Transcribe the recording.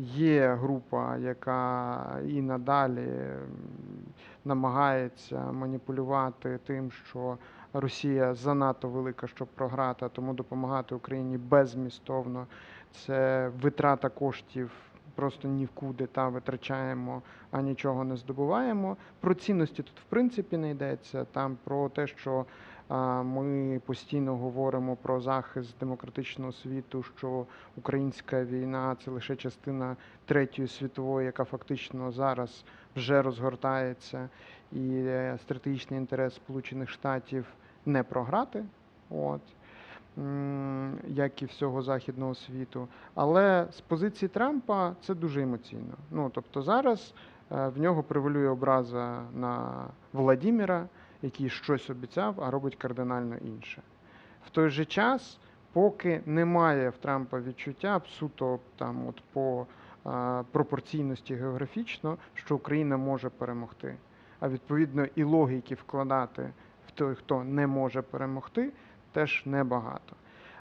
Є група, яка і надалі намагається маніпулювати тим, що Росія занадто велика, щоб програти, тому допомагати Україні безмістовно. Це витрата коштів просто ні вкуди та витрачаємо, а нічого не здобуваємо. Про цінності тут в принципі не йдеться. Там про те, що ми постійно говоримо про захист демократичного світу, що українська війна це лише частина третьої світової, яка фактично зараз вже розгортається, і е, стратегічний інтерес Сполучених Штатів не програти. От. Як і всього західного світу, але з позиції Трампа це дуже емоційно. Ну тобто зараз е, в нього превалює образа на Владіміра, який щось обіцяв, а робить кардинально інше. В той же час, поки немає в Трампа відчуття суто там, от по а, пропорційності географічно, що Україна може перемогти. А відповідно і логіки вкладати в той, хто не може перемогти, теж небагато.